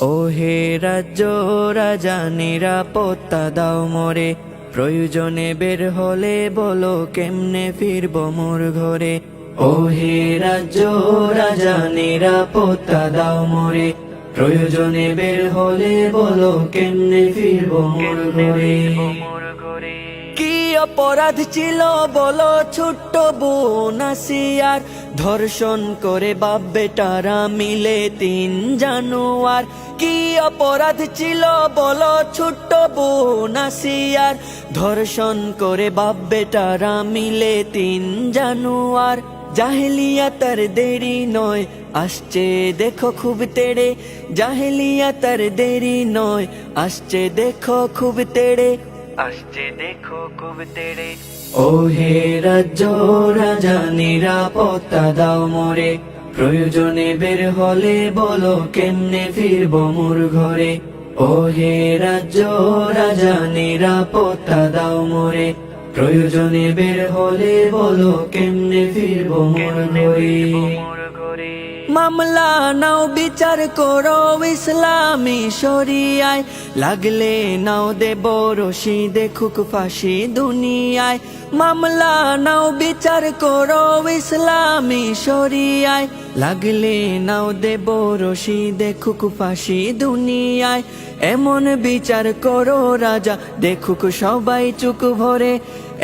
ও হে রাজ্য রাজা, নিরাপত্তা দাও মোরে। প্রয়োজনে বের হলে বলো কেমনে ফিরব মোর ঘরে। ও হে রাজ্য রাজা, নিরাপত্তা দাও মোরে। প্রয়োজনে বের হলে বলো কেমনে ফিরব মোর ঘরে। অপরাধ ছিল বলো ছোট্ট বোন আসিয়ার। ধর্ষণ করে বাপ বেটারা মিলে তিন জানুয়ার। কি অপরাধ ছিল বলো ছোট্ট বোন আসিয়ার। ধর্ষণ করে বাপ বেটারা মিলে তিন জানুয়ার। জাহেলিয়া তার দেরি নয়, আসছে দেখো খুব তেড়ে। জাহেলিয়া তার দেরি নয়, আসছে দেখো খুব তেড়ে। আসছে দেখো খুব তেড়ে। ও হে রাজ্য রাজা নিরাপত্তা দাও মোরে। প্রয়োজনে বের হলে বলো কেমনে ফিরব মোর ঘরে। ও হে রাজ্য রাজা নিরাপত্তা দাও মোরে। প্রয়োজনে বের হলে বলো কেমনে ফিরব মোর ঘরে। মামলা নাও, বিচার করো ইসলামী শরিয়ায়। লাগলে নাও দেব রশি দেখুক ফাঁসি দুনিয়ায়। মামলা নাও, বিচার করো ইসলামী শরিয়ায়। লাগলে নাও দেব রশি দেখুক ফাঁসি দুনিয়ায়। এমন বিচার করো রাজা, দেখুক সবাই চুক ভরে।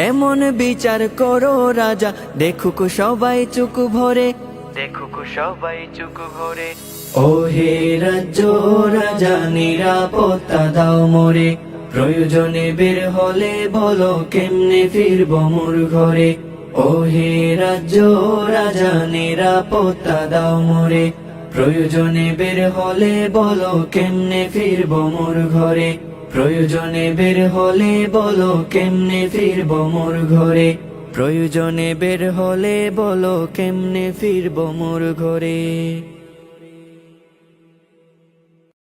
এমন বিচার করো রাজা, দেখুক সবাই চুক ভরে। দেখুক সবাই হে রাজ্য, রাজা, নিরাপত্তা দাও মোরে। প্রয়োজনে বের হলে বলো কেমনে ফিরব মোর ঘরে। ও হে রাজ্য, রাজা, নিরাপত্তা দাও মোরে। প্রয়োজনে বের হলে বলো কেমনে ফিরব মোর ঘরে। প্রয়োজনে বের হলে বলো কেমনে ফিরব মোর ঘরে। প্রয়োজনে বের হলে বলো কেমনে ফিরব মোর ঘরে?